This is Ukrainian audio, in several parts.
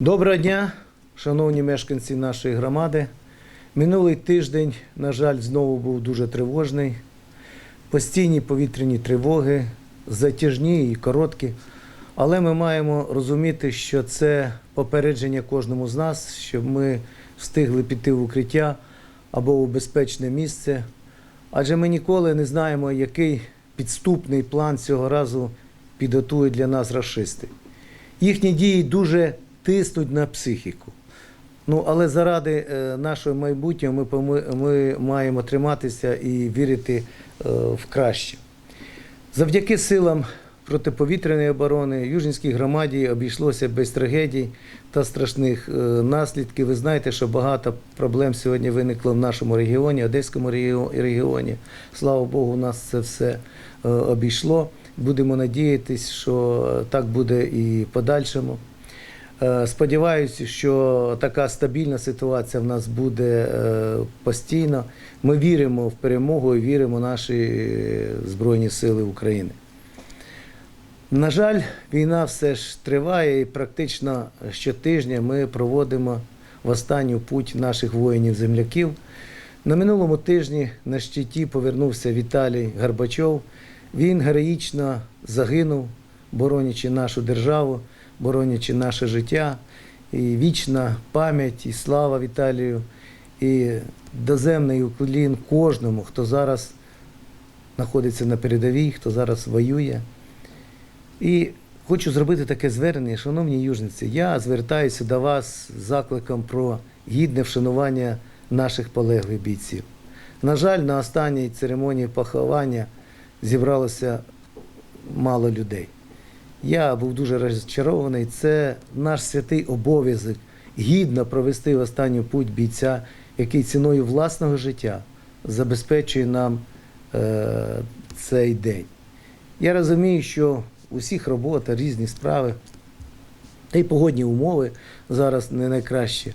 Доброго дня, шановні мешканці нашої громади. Минулий тиждень, на жаль, знову був дуже тривожний. Постійні повітряні тривоги, затяжні і короткі. Але ми маємо розуміти, що це попередження кожному з нас, щоб ми встигли піти в укриття або у безпечне місце. Адже ми ніколи не знаємо, який підступний план цього разу підготують для нас расисти. Їхні дії дуже тиснуть на психіку. Ну, але заради е, нашого майбутнього ми, ми маємо триматися і вірити е, в краще. Завдяки силам протиповітряної оборони Южнівській громаді обійшлося без трагедій та страшних е, наслідків. Ви знаєте, що багато проблем сьогодні виникло в нашому регіоні, Одеському регіоні. Слава Богу, у нас це все обійшло. Будемо надіятися, що так буде і в подальшому. Е, Сподіваюся, що така стабільна ситуація в нас буде е, постійно. Ми віримо в перемогу і віримо в наші Збройні Сили України. На жаль, війна все ж триває, і практично щотижня ми проводимо останню путь наших воїнів-земляків. На минулому тижні на щиті повернувся Віталій Горбачов. Він героїчно загинув, боронячи нашу державу, боронячи наше життя. І вічна пам'ять і слава Віталію, і доземний уклін кожному, хто зараз знаходиться на передовій, хто зараз воює. І хочу зробити таке звернення, шановні южниці, я звертаюся до вас з закликом про гідне вшанування наших полеглих бійців. На жаль, на останній церемонії поховання зібралося мало людей. Я був дуже розчарований. Це наш святий обов'язок гідно провести в останню путь бійця, який ціною власного життя забезпечує нам е, цей день. Я розумію, що у всіх робота, різні справи, та й погодні умови зараз не найкращі.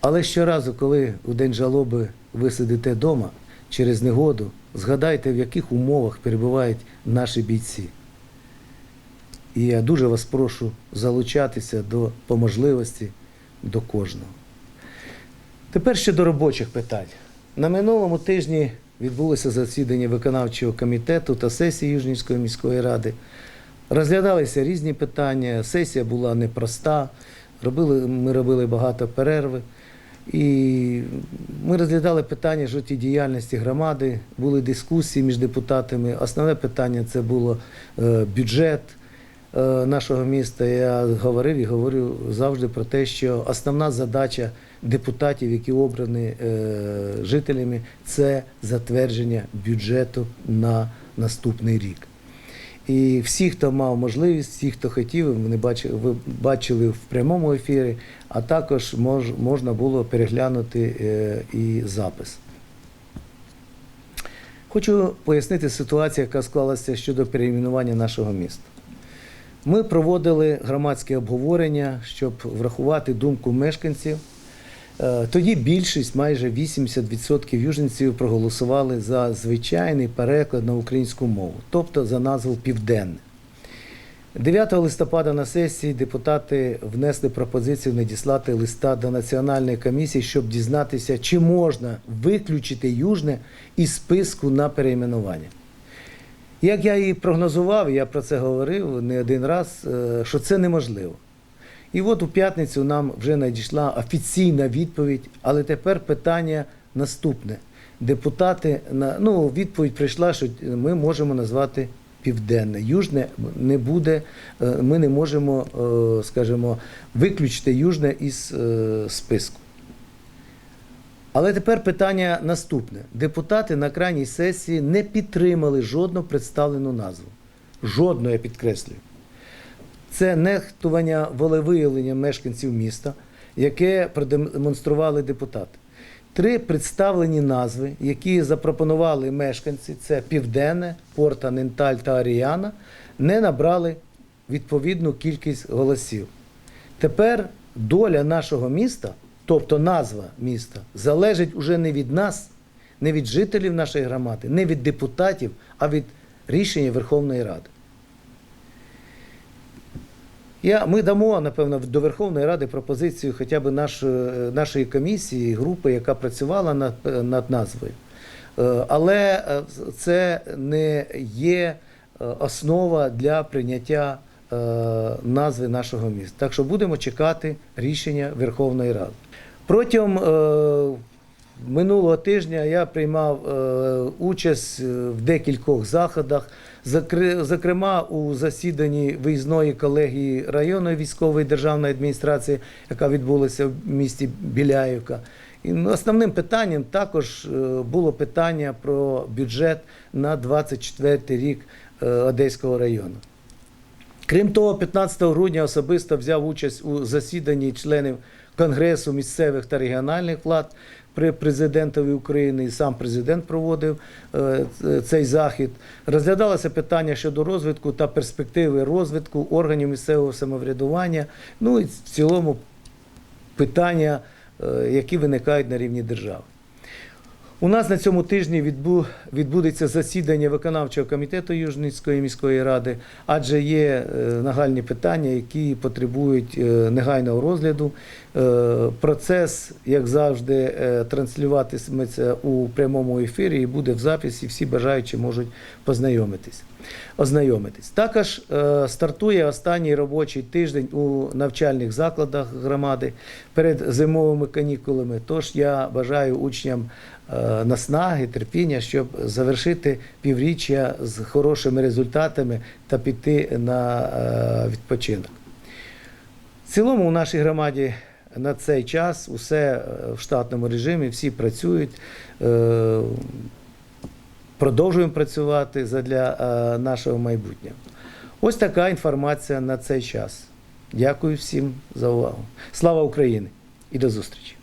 Але щоразу, коли у день жалоби ви сидите вдома через негоду, згадайте, в яких умовах перебувають наші бійці. І я дуже вас прошу залучатися до по можливості до кожного. Тепер ще до робочих питань. На минулому тижні відбулося засідання виконавчого комітету та сесії Южнівської міської ради. Розглядалися різні питання. Сесія була непроста. Робили, ми робили багато перерви. І ми розглядали питання життєдіяльності громади, були дискусії між депутатами. Основне питання це було е, бюджет нашого міста. Я говорив і говорю завжди про те, що основна задача депутатів, які обрані е, жителями, це затвердження бюджету на наступний рік. І всі, хто мав можливість, всі, хто хотів, вони бачили, ви бачили в прямому ефірі, а також мож, можна було переглянути е, і запис. Хочу пояснити ситуацію, яка склалася щодо перейменування нашого міста. Ми проводили громадське обговорення, щоб врахувати думку мешканців. Е, Тоді більшість, майже 80% южненців проголосували за звичайний переклад на українську мову, тобто за назву Південне. 9 листопада на сесії депутати внесли пропозицію надіслати листа до Національної комісії, щоб дізнатися, чи можна виключити Южне із списку на перейменування. Як я і прогнозував, я про це говорив не один раз, е, що це неможливо. І от у п'ятницю нам вже надійшла офіційна відповідь, але тепер питання наступне. Депутати на ну, відповідь прийшла, що ми можемо назвати південне. Южне не буде, е, ми не можемо, е, скажімо, виключити южне із списку. Але тепер питання наступне. Депутати на крайній сесії не підтримали жодну представлену назву. Жодну, я підкреслюю. Це нехтування волевиявлення мешканців міста, яке продемонстрували депутати. Три представлені назви, які запропонували мешканці, це Південне, Порта, Ненталь та Аріана, не набрали відповідну кількість голосів. Тепер доля нашого міста, тобто назва міста, залежить уже не від нас, не від жителів нашої громади, не від депутатів, а від рішення Верховної Ради. Я, ми дамо, напевно, до Верховної Ради пропозицію хоча б нашої, нашої комісії, групи, яка працювала над, над назвою. Е, Але е, це не є е, основа для прийняття е, назви нашого міста. Так що будемо чекати рішення Верховної Ради. Протягом е, минулого тижня я приймав е, участь е, в декількох заходах, зокрема у засіданні виїзної колегії районної військової державної адміністрації, яка відбулася в місті Біляївка. І основним питанням також було питання про бюджет на 24 рік Одеського району. Крім того, 15 грудня особисто взяв участь у засіданні членів Конгресу місцевих та регіональних влад при президентові України і сам президент проводив е, цей захід. Розглядалося питання щодо розвитку та перспективи розвитку органів місцевого самоврядування, ну і в цілому питання, е, які виникають на рівні держави. У нас на цьому тижні відбу, відбудеться засідання виконавчого комітету Южницької міської ради, адже є е, нагальні питання, які потребують е, негайного розгляду. Е, процес, як завжди, транслюватиметься у прямому ефірі і буде в записі. Всі бажаючі можуть познайомитись. Ознайомитись. Також стартує останній робочий тиждень у навчальних закладах громади перед зимовими канікулами. Тож я бажаю учням наснаги, терпіння, щоб завершити півріччя з хорошими результатами та піти на е, відпочинок. В цілому у нашій громаді на цей час усе е, в штатному режимі, всі працюють. е, Продовжуємо працювати для нашого майбутнього. Ось така інформація на цей час. Дякую всім за увагу. Слава Україні і до зустрічі!